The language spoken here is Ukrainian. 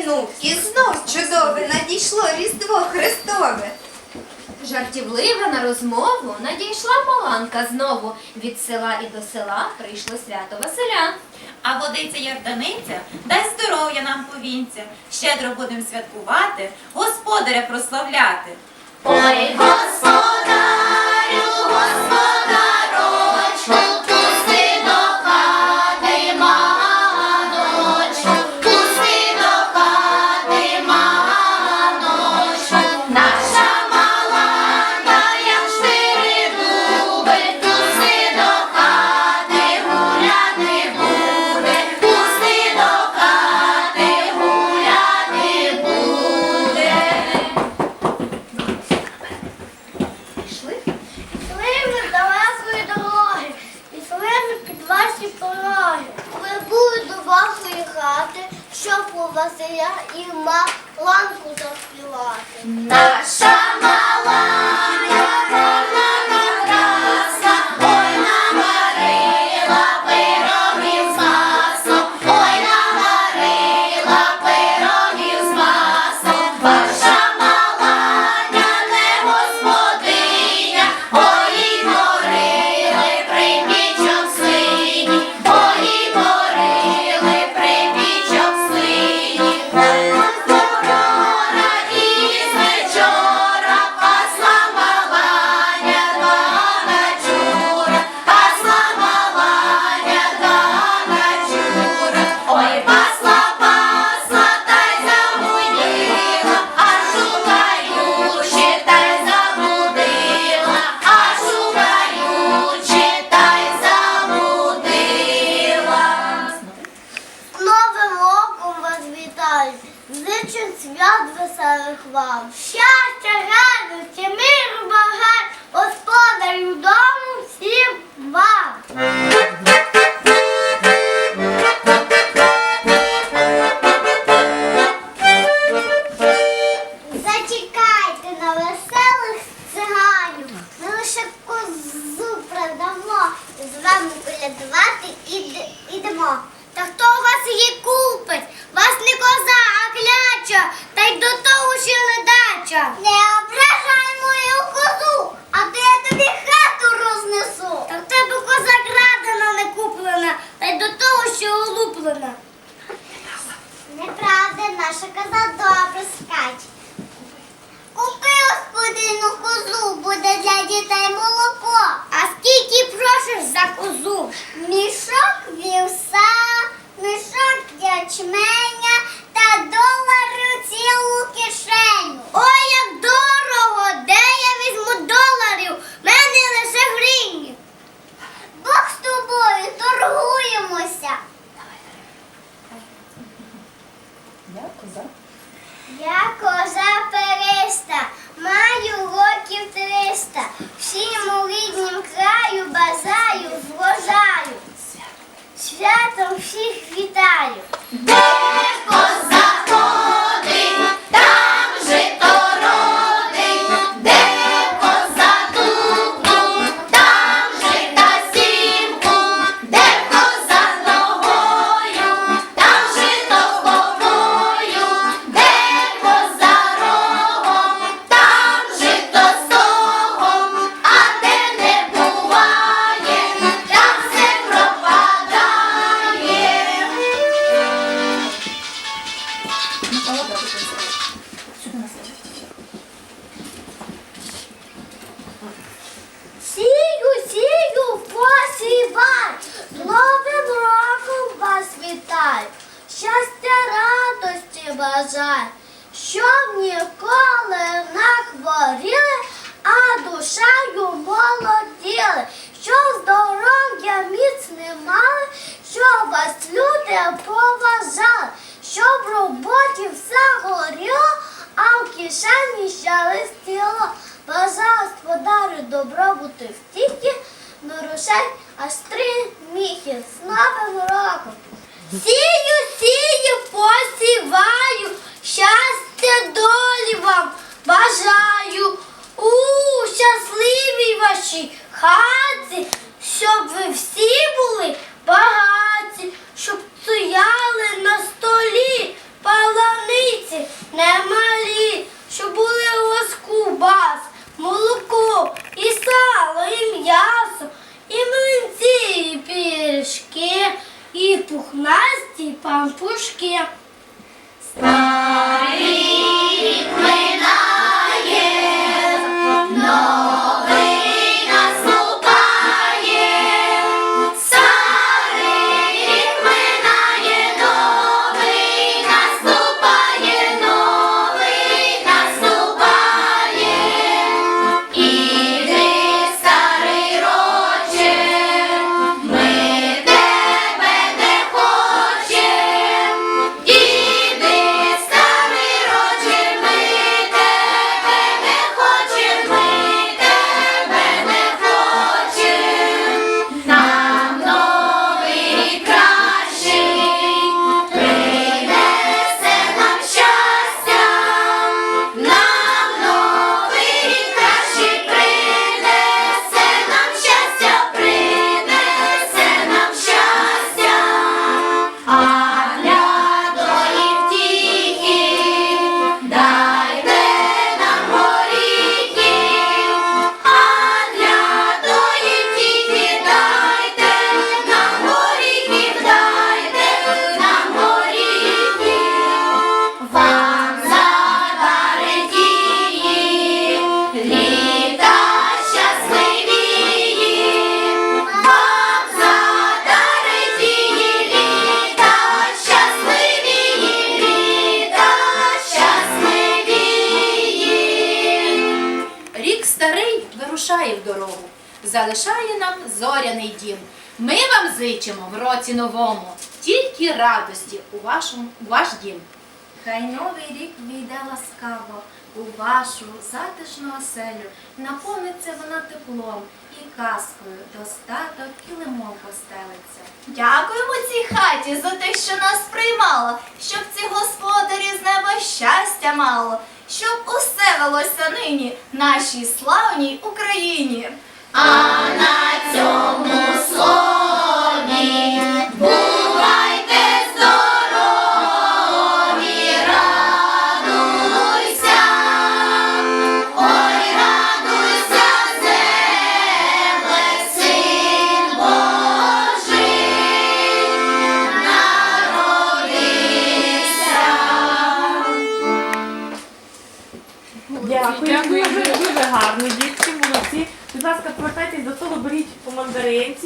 минув, і знов чудове надійшло Різдво Христове. Жартівлива на розмову надійшла Маланка знову. Від села і до села прийшло свято Василя. А водиця Ярданиця дай здоров'я нам повінця. Щедро будем святкувати, господаря прославляти. Ой, господарю, щоб у Василя і маланку заспівати. Наша маланка, вас вітаю, зичу свят веселих вам. Щастя, радості, миру багать, господарю дому всім вам. Наша коза добре скаче. Купи господину козу, буде для дітей молоко. А скільки просиш за козу? Мішок вівса, Я коза переста, маю років триста. Всім у ріднім краю базаю, врожаю. Святом всіх бажаю, щоб ніколи не хворіли, а душею молоділи, щоб здоров'я міцне мали, щоб вас люди поважали, щоб в роботі все горіло, а в кишені щастило. Бажаю господарю добробуту втіхи, грошей аж три міхи. З новим роком. Сію, сію, щастя долі вам бажаю у щасливій вашій хаті, щоб ви всі були багаті, щоб стояли на столі паланиці немалі, щоб були у вас кубас, молоко і сало, і м'ясо, і млинці, і пішки, і пухнасті і пампушки палани Рік залишає нам зоряний дім. Ми вам зичимо в році новому тільки радості у вашому у ваш дім. Хай новий рік війде ласкаво у вашу затишну оселю, наповниться вона теплом і казкою, достаток килимом постелиться. Дякуємо цій хаті за те, що нас приймала, щоб ці господарі з неба щастя мало, щоб усе велося нині нашій славній Україні. А на цьому слові clientes